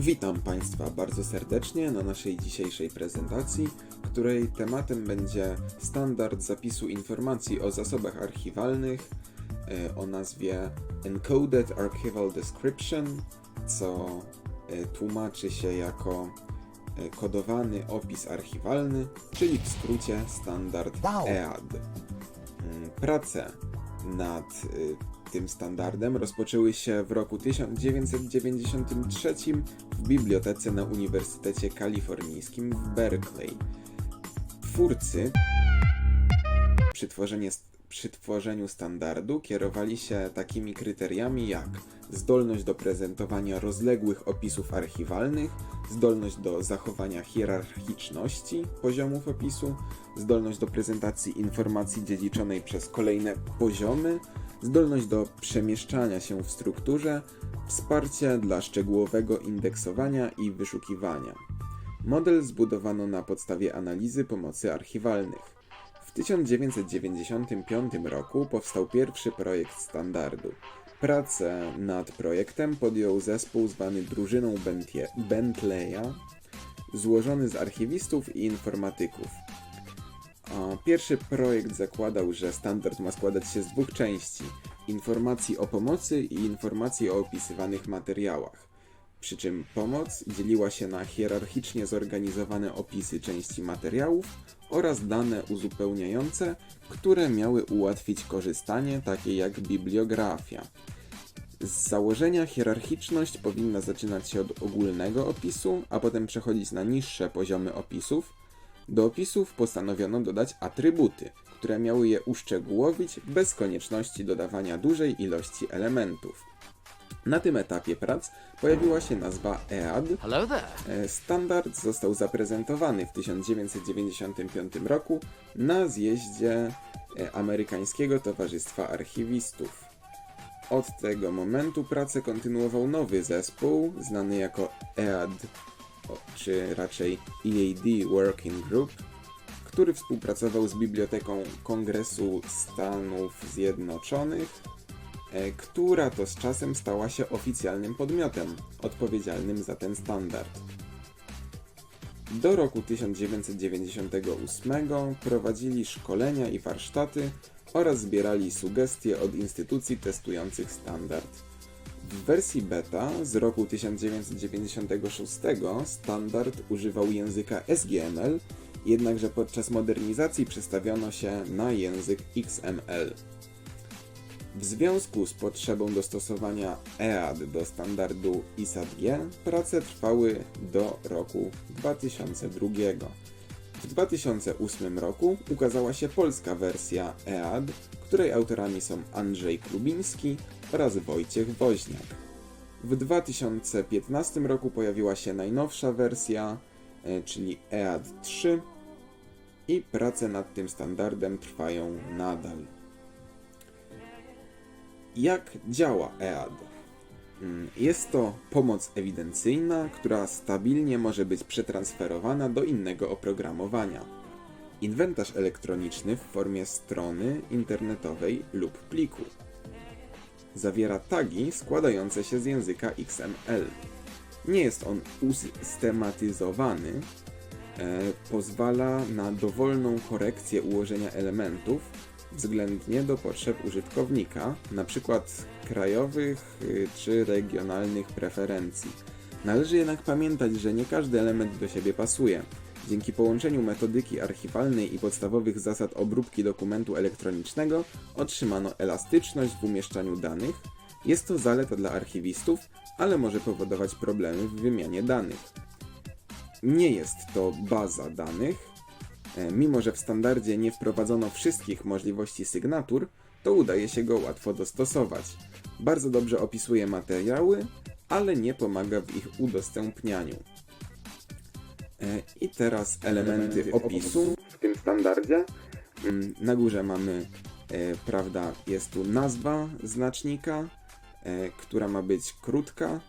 Witam Państwa bardzo serdecznie na naszej dzisiejszej prezentacji, której tematem będzie standard zapisu informacji o zasobach archiwalnych e, o nazwie Encoded Archival Description, co e, tłumaczy się jako e, kodowany opis archiwalny, czyli w skrócie standard. EAD. Mm, Prace nad y, tym standardem rozpoczęły się w roku 1993 w bibliotece na Uniwersytecie Kalifornijskim w Berkeley. Twórcy przy, tworzeniu standardu kierowali się takimi kryteriami jak zdolność do prezentowania rozległych opisów archiwalnych, zdolność do zachowania hierarchiczności poziomów opisu, zdolność do prezentacji informacji dziedziczonej przez kolejne poziomy, zdolność do przemieszczania się w strukturze, wsparcie dla szczegółowego indeksowania i wyszukiwania. Model zbudowano na podstawie analizy pomocy archiwalnych. W 1995 roku powstał pierwszy projekt standardu. Pracę nad projektem podjął zespół zwany drużyną Bentleya, złożony z archiwistów i informatyków. Pierwszy projekt zakładał, że standard ma składać się z dwóch części: informacji o pomocy i informacji o opisywanych materiałach. Przy czym pomoc dzieliła się na hierarchicznie zorganizowane opisy części materiałów oraz dane uzupełniające, które miały ułatwić korzystanie, takie jak bibliografia. Z założenia hierarchiczność powinna zaczynać się od ogólnego opisu, a potem przechodzić na niższe poziomy opisów. Do opisów postanowiono dodać atrybuty, które miały je uszczegółowić bez konieczności dodawania dużej ilości elementów. Na tym etapie prac pojawiła się nazwa EAD. E, Standard został zaprezentowany w 1995 roku na zjeździe e, Amerykańskiego Towarzystwa Archiwistów. Od tego momentu pracę kontynuował nowy zespół, znany jako EAD, czy raczej EAD Working Group, który współpracował z Biblioteką Kongresu Stanów Zjednoczonych, e, która to z czasem stała się oficjalnym podmiotem odpowiedzialnym za ten standard. Do roku 1998 prowadzili szkolenia i warsztaty oraz zbierali sugestie od instytucji testujących standard. W wersji beta z roku 1996 standard używał języka SGML, jednagże podczas modernizacji przestawiono się na język XML. W związku z potrzebą dostosowania EAD do standardu ISAT-G prace trwały do roku 2002. W 2008 roku ukazała się polska wersja EAD, której autorami są Andrzej Klubiński oraz Wojciech Woźniak. W 2015 roku pojawiła się najnowsza wersja, e, czyli EAD 3 i prace nad tym standardem trwają nadal. Jak działa EAD? Mm, Jest to pomoc ewidencyjna, która stabilnie może być przetransferowana do innego oprogramowania. Inwentarz elektroniczny w formie strony internetowej lub pliku. Zawiera tagi składające się z języka XML. Nie jest on usystematyzowany, e, pozwala na dowolną korekcję ułożenia elementów względnie do potrzeb użytkownika, np. krajowych y, czy regionalnych preferencji. Należy jednak pamiętać, że nie każdy element do siebie pasuje. Dzięki połączeniu metodyki archiwalnej i podstawowych zasad obróbki dokumentu elektronicznego otrzymano elastyczność w umieszczaniu danych. Jest to zaleta dla archiwistów, ale może powodować problemy w wymianie danych. Nie jest to baza danych, Mimo, że w standardzie nie wprowadzono wszystkich możliwości sygnatur, to udaje się go łatwo dostosować. Bardzo dobrze opisuje materiały, ale nie pomaga w ich udostępnianiu. E, I teraz elementy opisu w tym standardzie. Mm, Na górze mamy, e, prawda, jest tu nazwa znacznika, e, która ma być krótka e,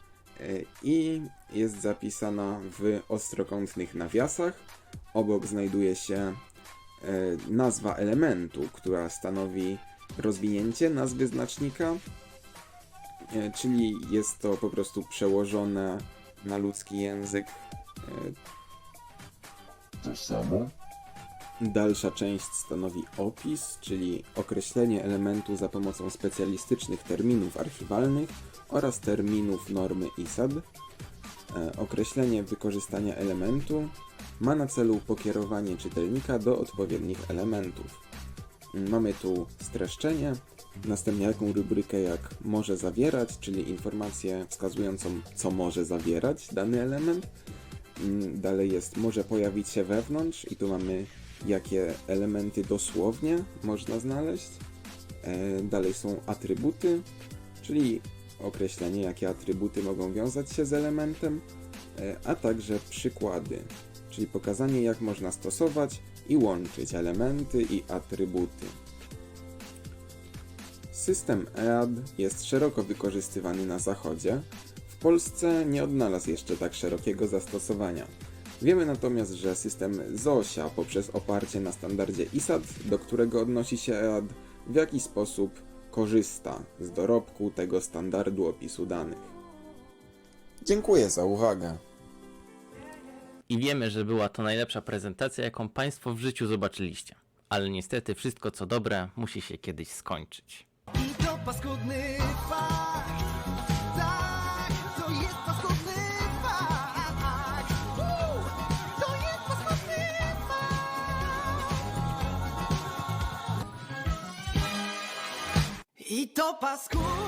i jest zapisana w ostrokątnych nawiasach. Obok znajduje się e, nazwa elementu, która stanowi rozwinięcie nazwy znacznika, e, czyli jest to po prostu przełożone na ludzki język. E, To samo? Dalsza część stanowi opis, czyli określenie elementu za pomocą specjalistycznych terminów archiwalnych oraz terminów normy ISAD. E, Określenie wykorzystania elementu ma na celu pokierowanie czytelnika do odpowiednich elementów. Mamy tu streszczenie, następnie jaką rubrykę jak może zawierać, czyli informację wskazującą co może zawierać dany element. Mm, Dalej jest może pojawić się wewnątrz i tu mamy jakie elementy dosłownie można znaleźć. E, Dalej są atrybuty, czyli określenie jakie atrybuty mogą wiązać się z elementem, e, a także przykłady, czyli pokazanie jak można stosować i łączyć elementy i atrybuty. System EAD jest szeroko wykorzystywany na Zachodzie. W Polsce nie odnalazł jeszcze tak szerokiego zastosowania. Wiemy natomiast, że system ZOSIA poprzez oparcie na standardzie ISAD, do którego odnosi się EAD, w jakiś sposób korzysta z dorobku tego standardu opisu danych. Dziękuję za uwagę. I wiemy, że była to najlepsza prezentacja, jaką Państwo w życiu zobaczyliście. Ale niestety wszystko co dobre musi się kiedyś skończyć. I to paskudny fakt I to paskudne